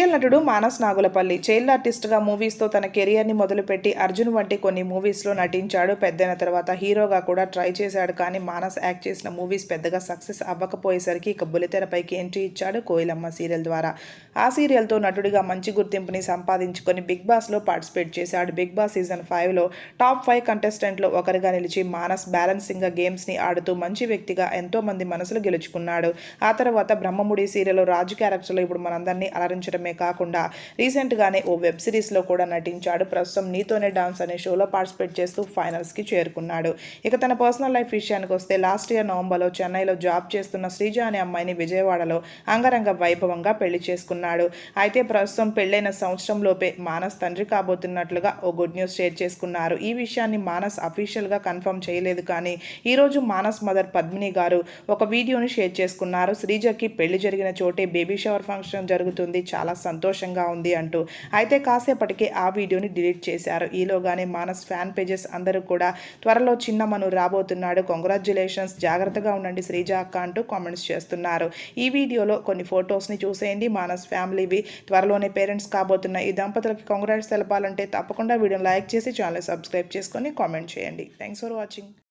Serial నటుడు Manas Nagulapalli. Child ఆర్టిస్ట్గా మూవీస్తో తన కెరియర్ని మొదలుపెట్టి అర్జున్ వంటి కొన్ని మూవీస్లో నటించాడు. పెద్దైన తర్వాత హీరోగా కూడా ట్రై చేశాడు కానీ మానస్ యాక్ట్ చేసిన మూవీస్ పెద్దగా సక్సెస్ అవ్వకపోయేసరికి ఇక బులితెరపైకి ఎంట్రీ ఇచ్చాడు కోయిలమ్మ సీరియల్ ద్వారా. ఆ సీరియల్తో నటుడిగా మంచి గుర్తింపుని సంపాదించుకొని బిగ్ బాస్లో పార్టిసిపేట్ చేశాడు. బిగ్ బాస్ సీజన్ ఫైవ్లో టాప్ ఫైవ్ కంటెస్టెంట్లో ఒకరిగా నిలిచి మానస్ బ్యాలెన్సింగ్గా గేమ్స్ని ఆడుతూ మంచి వ్యక్తిగా ఎంతో మంది మనసులు గెలుచుకున్నాడు. ఆ తర్వాత బ్రహ్మముడి సీరియల్లో రాజు క్యారెక్టర్లో ఇప్పుడు మనందరినీ అలరించడమే కాకుండా రీసెంట్గానే ఓ వెబ్ సిరీస్లో కూడా నటించాడు. ప్రస్తుతం నీతోనే డాన్స్ అనే షోలో పార్టిసిపేట్ చేస్తూ ఫైనల్స్కి చేరుకున్నాడు. ఇక తన పర్సనల్ లైఫ్ విషయానికి వస్తే లాస్ట్ ఇయర్ నవంబర్లో చెన్నైలో జాబ్ చేస్తున్న శ్రీజ అనే అమ్మాయిని విజయవాడలో అంగరంగ వైభవంగా పెళ్ళి చేసుకున్నాడు. అయితే ప్రస్తుతం పెళ్ళైన సంవత్సరంలోపే మానస్ తండ్రి కాబోతున్నట్లుగా ఓ గుడ్ న్యూస్ షేర్ చేసుకున్నారు. ఈ విషయాన్ని మానస్ అఫీషియల్గా కన్ఫర్మ్ చేయలేదు కానీ ఈరోజు మానస్ మదర్ పద్మిని గారు ఒక వీడియోని షేర్ చేసుకున్నారు. శ్రీజకి పెళ్ళి జరిగిన చోటే బేబీ షవర్ ఫంక్షన్ జరుగుతుంది. చాలా సంతోషంగా ఉంది అంటూ. అయితే కాసేపటికే ఆ వీడియోని డిలీట్ చేశారు. ఈలోగానే మానస్ ఫ్యాన్ పేజెస్ అందరూ కూడా త్వరలో చిన్నమ్మను రాబోతున్నాడు. కంగ్రాచ్యులేషన్స్ జాగ్రత్తగా ఉండండి శ్రీజ అక్క అంటూ కామెంట్స్ చేస్తున్నారు. ఈ వీడియోలో కొన్ని ఫొటోస్ని చూసేయండి. మానస్ ఫ్యామిలీవి త్వరలోనే పేరెంట్స్ కాబోతున్న ఈ దంపతులకి కంగ్రాట్స్ తెలపాలంటే తప్పకుండా వీడియోని లైక్ చేసి ఛానల్ సబ్స్క్రైబ్ చేసుకొని కామెంట్ చేయండి. Thanks for watching